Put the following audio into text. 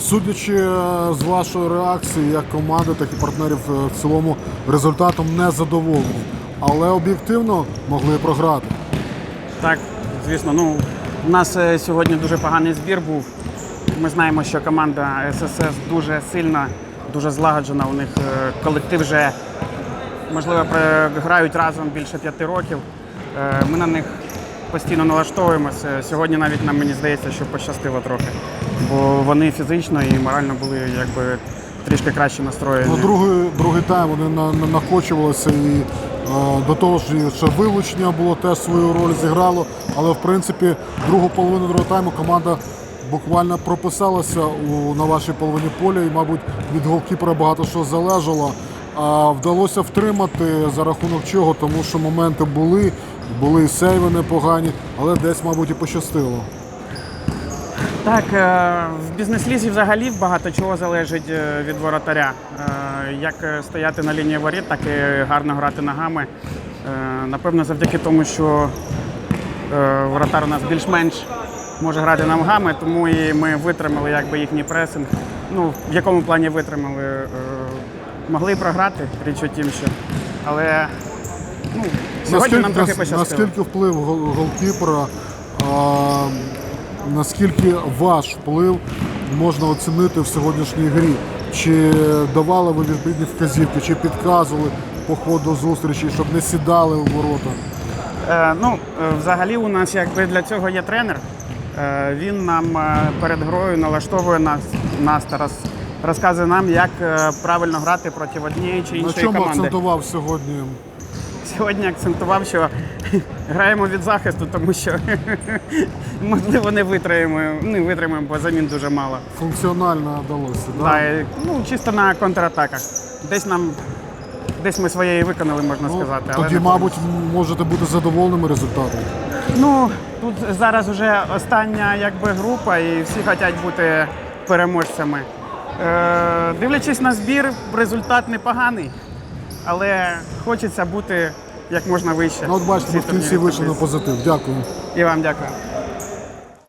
Судячи е, з вашої реакції, як команди, так і партнерів е, в цілому результатом не задоволені. Але об'єктивно могли програти. Так, звісно, ну у нас е, сьогодні дуже поганий збір був. Ми знаємо, що команда ССС дуже сильна, дуже злагоджена. У них колектив вже можливо грають разом більше п'яти років. Ми на них постійно налаштовуємося. Сьогодні навіть нам мені здається, що пощастило трохи. Бо вони фізично і морально були якби трішки краще настроєні. Ну, другий, другий тайм вони на, на, накочувалися і е, до того ж ще вилучення було теж свою роль зіграло. Але в принципі другу половину другого тайму команда буквально прописалася у, на вашій половині поля і, мабуть, від голкіпера багато що залежало. А вдалося втримати за рахунок чого, тому що моменти були, були сейви непогані, але десь, мабуть, і пощастило. Так, е, в бізнес-лізі взагалі багато чого залежить е, від воротаря. Е, Як стояти на лінії воріт, так і гарно грати ногами. Напевно, завдяки тому, що воротар у нас більш-менш може грати ногами, тому і ми витримали якби їхній пресинг. Ну, в якому плані витримали? Могли програти, річ у тім, що. Але ну, сьогодні нам трохи пощастило. наскільки вплив гол- голкіпера, а, наскільки ваш вплив можна оцінити в сьогоднішній грі? Чи давали ви відповідні вказівки, чи підказували по ходу зустрічі, щоб не сідали у ворота? Е, ну, е, взагалі у нас якби для цього є тренер. Е, він нам е, перед грою налаштовує нас, нас та роз, розказує нам, як е, правильно грати проти однієї чи На іншої чому команди. акцентував сьогодні? Сьогодні акцентував, що граємо від захисту, тому що можливо не витримаємо, не витримаємо, бо замін дуже мало. Функціонально вдалося. Да? Да, ну, чисто на контратаках. Десь нам десь ми своєї виконали, можна Ну, сказати. але тоді, мабуть, можете бути задоволеними результатом. Ну, тут зараз вже остання якби, група і всі хочуть бути переможцями. Е, дивлячись на збір, результат непоганий, але хочеться бути як можна вище. Ну, от бачите, ми в кінці вийшли на позитив. Дякую. І вам дякую.